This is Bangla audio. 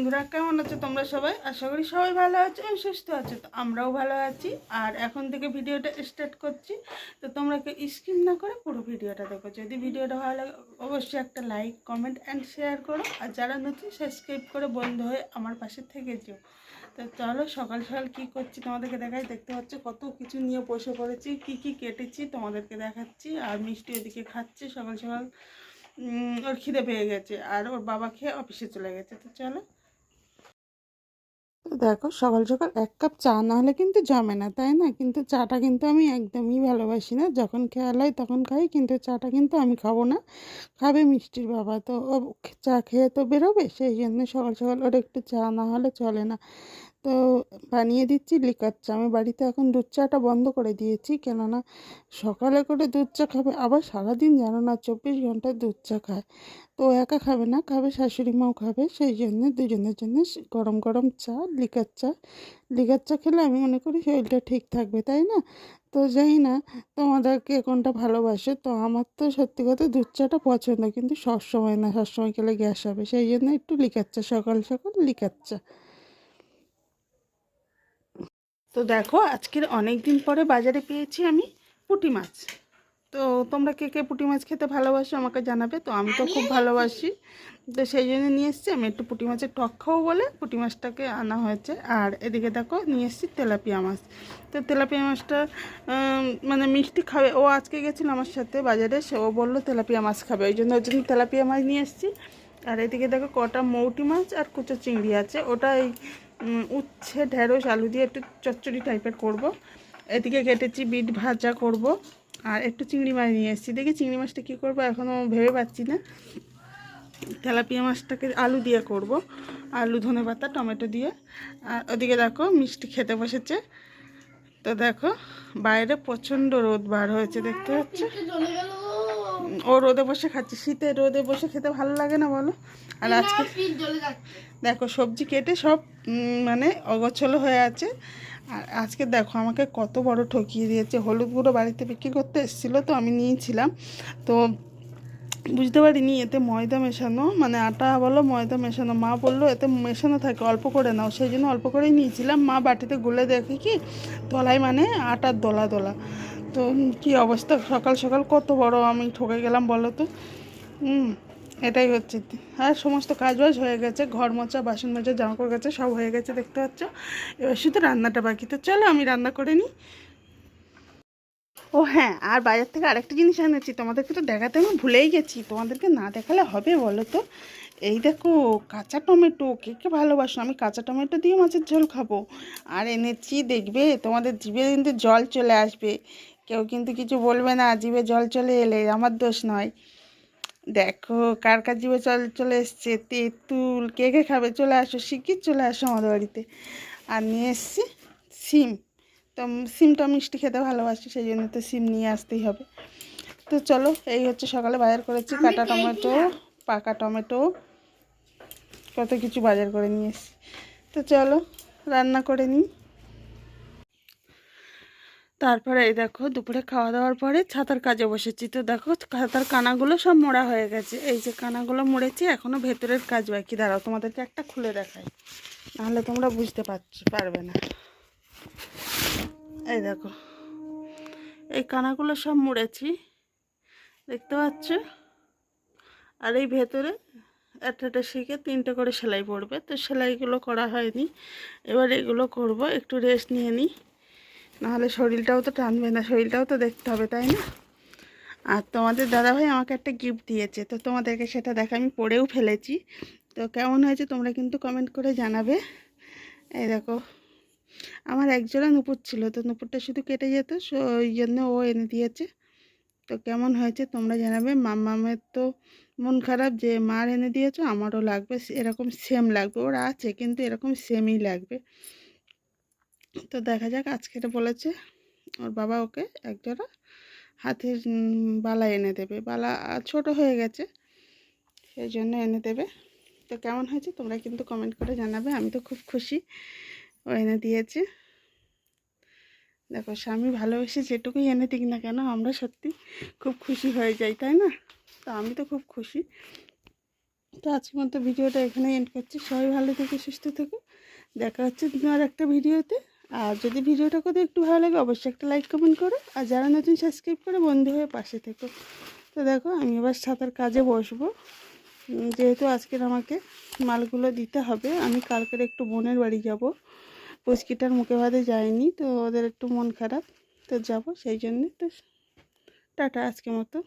বন্ধুরা, কেমন আছো তোমরা সবাই? আশা করি সবাই ভালো আছো এবং সুস্থ আছো। তো আমরাও ভালো আছি। আর এখন থেকে ভিডিওটা স্টার্ট করছি। তো তোমরা কেউ স্কিপ না করে পুরো ভিডিওটা দেখো। যদি ভিডিওটা ভালো লাগে, অবশ্যই একটা লাইক কমেন্ট অ্যান্ড শেয়ার করো। আর যারা নতুন সাবস্ক্রাইব করে বন্ধু হয়ে আমার পাশে থেকে যেও। তো চলো, সকাল সকাল কী করছি তোমাদেরকে দেখাই। দেখতে পাচ্ছ কত কিছু নিয়ে বসে পড়েছি, কি কি কেটেছি তোমাদেরকে দেখাচ্ছি। আর মিষ্টি ওদিকে খাচ্ছি, সকাল সকাল ওর খিদে পেয়ে গেছে। আর ওর বাবা খেয়ে অফিসে চলে গেছে। তো চলো দেখো, সকাল সকাল এক কাপ চা না হলে কিন্তু জমে না, তাই না? কিন্তু চাটা কিন্তু আমি একদমই ভালোবাসি না। যখন খেয়াল হয় তখন খাই, কিন্তু চাটা কিন্তু আমি খাব না। খাবে মিষ্টির বাবা, তো চা খেয়ে তো বেরোবে, সেই জন্য সকাল সকাল ওর একটু চা না হলে চলে না। তো বানিয়ে দিচ্ছি লিকার চা। আমি বাড়িতে এখন দুধ চাটা বন্ধ করে দিয়েছি, কেননা সকালে করে দুধ চা খাবে, আবার সারাদিন জানো না চব্বিশ ঘণ্টা দুধ চা খায়। তো একা খাবে না, খাবে শাশুড়ি মাও খাবে, সেই জন্য দুজনের জন্য গরম গরম চা, লিকার চা। লিকার চা খেলে আমি মনে করি শরীরটা ঠিক থাকবে, তাই না? তো জানি না, তোমাদেরকে কোনটা ভালোবাসে, তো আমার তো সত্যি কথা দুধ চাটা পছন্দ, কিন্তু সবসময় না সবসময় খেলে গ্যাস হবে, সেই জন্য একটু লিকার চা, সকাল সকাল লিকার চা। তো দেখো আজকের অনেক দিন পরে বাজারে পেয়েছি আমি পুঁটি মাছ। তো তোমরা কে কে পুঁটি মাছ খেতে ভালোবাসো আমাকে জানাবে। তো আমি তো খুব ভালোবাসি। তো সেই জন্য নিয়ে এসেছি আমি একটু পুঁটি মাছের টক খাব বলে। পুঁটি মাছটাকে আনা হয়েছে। আর এদিকে দেখো নিয়ে এসেছি তেলাপিয়া মাছ। তো তেলাপিয়া মাছটা মানে মিষ্টি খাবে। ও আজকে গেছিল আমার সাথে বাজারে সে ও বলল তেলাপিয়া মাছ খাবে। ওই জন্য ওই জন্য তেলাপিয়া মাছ নিয়ে এসেছি। আর এদিকে দেখো কটা মৌটি মাছ আর কুচো চিংড়ি আছে। ওটা এই উচ্ছে, ঢেঁড়স, আলু দিয়ে একটু চচ্চড়ি টাইপের করব। এদিকে কেটেছি বিট ভাজা করব। আর একটু চিংড়ি মাছ নিয়ে এসেছি দেখি চিংড়ি মাছটা কী করব এখনও ভেবে পাচ্ছি না তেলাপিয়া মাছটাকে আলু দিয়ে করব। আলু, ধনে পাতা, টমেটো দিয়ে আর ওদিকে দেখো মিষ্টি খেতে বসেছে তো দেখো, বাইরে প্রচণ্ড রোদ বার হয়েছে, দেখতে পাচ্ছ ও রোদে বসে খাচ্ছে। শীতে রোদে বসে খেতে ভালো লাগে না বলো? আর আজকে দেখো সবজি কেটে সব মানে অগোছলো হয়ে আছে। আর আজকে দেখো আমাকে কত বড় ঠকিয়ে দিয়েছে। হলুদ গুঁড়ো বাড়িতে বিক্রি করতে এসেছিল তো আমি নিয়েছিলাম। তো বুঝতে পারিনি এতে ময়দা মেশানো মানে আটা বলো ময়দা মেশানো। মা বলল এতে মেশানো থাকে অল্প করে নাও। সেই জন্য অল্প করেই নিয়েছিলাম। মা বাটিতে গুলে দেখে কি তলায় মানে আটার দোলা দলা। তো কি অবস্থা? সকাল সকাল কত বড় আমি ঠকে গেলাম বলো তো? হুম এটাই হচ্ছে। আর সমস্ত কাজ বাজ হয়ে গেছে, ঘর মোচা বাসন মাজা, জামা কাপড় গেছে সব হয়ে গেছে, দেখতে পাচ্ছ? এবার শুধু রান্নাটা বাকি। তো চলো, আমি রান্না করে নিই। ও হ্যাঁ আর বাজার থেকে আরেকটা জিনিস এনেছি। তোমাদেরকে তো দেখাতে আমি ভুলেই গেছি। তোমাদেরকে না দেখালে হবে বলো তো? এই দেখো, কাঁচা টমেটো, কে কে ভালোবাসো? আমি কাঁচা টমেটো দিয়ে মাছের ঝোল খাব। আর এনেছি, দেখবে, তোমাদের জিভে কিন্তু জল চলে আসবে। কেউ কিন্তু কিছু বলবে না জিভে জল চলে এলে আমার দোষ নয়। দেখো কার কার জিভে জল চলে এসছে তেঁতুল কে কে খাবে? চলে আসো শিগগির চলে আসো আমাদের বাড়িতে। আর নিয়ে এসছি সিম। তো সিমটা মিষ্টি খেতে ভালোবাসি সেই জন্য তো সিম নিয়ে আসতেই হবে। তো চলো এই হচ্ছে সকালে বাজার করেছি কাটা টমেটো পাকা টমেটো কত কিছু বাজার করে নিয়ে এসছি। তো চলো রান্না করে নিই। তারপরে এই দেখো, দুপুরে খাওয়া দাওয়ার পরে ছাতার কাজে বসেছি। তো দেখো, ছাতার কানাগুলো সব মোড়া হয়ে গেছে। এই যে কানাগুলো মুড়েছি এখনও ভেতরের কাজ বাকি। দাঁড়াও, তোমাদেরকে একটা খুলে দেখাই। নাহলে তোমরা বুঝতে পারছ, পারবে না। এই দেখো, এই কানাগুলো সব মুড়েছি। দেখতে পাচ্ছ? আর এই ভেতরে একটা শিখে তিনটে করে সেলাই পড়বে। তো সেলাইগুলো করা হয়নি। এবার এগুলো করব, একটু রেস্ট নিয়ে নিই। নাহলে শরীরটাও তো টানবে না, শরীরটাও তো দেখতে হবে, তাই না? আর তোমাদের দাদাভাই আমাকে একটা গিফট দিয়েছে, তো তোমাদেরকে সেটা দেখা আমি পড়েও ফেলেছি। তো কেমন হয়েছে তোমরা কিন্তু কমেন্ট করে জানাবে। এই দেখো, আমার একজোড়া নুপুর ছিল, তো নুপুরটা শুধু কেটে যেত ওই জন্য ও এনে দিয়েছে। তো কেমন হয়েছে তোমরা জানাবে। মামামের তো মন খারাপ যে মার এনে দিয়েছ, আমারও লাগবে, এরকম সেম লাগবে, ওরা আছে, কিন্তু এরকম সেমই লাগবে। তো দেখা যাক, আজকের বলেছে ওর বাবা ওকে একজোড়া হাতের বালা এনে দেবে। বালা ছোট হয়ে গেছে সেই জন্য এনে দেবে। তো কেমন হয়েছে তোমরা কিন্তু কমেন্ট করে জানাবে। আমি তো খুব খুশি ও এনে দিয়েছে। দেখো, স্বামী ভালোবেসে যেটুকুই এনে দিক না কেন, আমরা সত্যি খুব খুশি হয়ে যাই, তাই না? তো আমি তো খুব খুশি। তো আজকের মতো ভিডিওটা এখানে এন্ড করছি। সবাই ভালো থেকে, সুস্থ থেকো। দেখা হচ্ছে তোমার একটা ভিডিওতে। আর যদি ভিডিওটা কোথাও একটু ভালো লাগে, অবশ্যই একটা লাইক কমেন্ট করো। আর যারা নতুন সাবস্ক্রাইব করে বন্ধু হয়ে পাশে থেকো। তো দেখো, আমি এবার সাঁতার কাজে বসবো। যেহেতু আজকের আমাকে মালগুলো দিতে হবে, আমি কালকের একটু বোনের বাড়ি যাব। পুচকিটার মুখে ভাতে যায়নি, তো ওদের একটু মন খারাপ। তো যাব সেই জন্যে। তো টাটা আজকের মতো।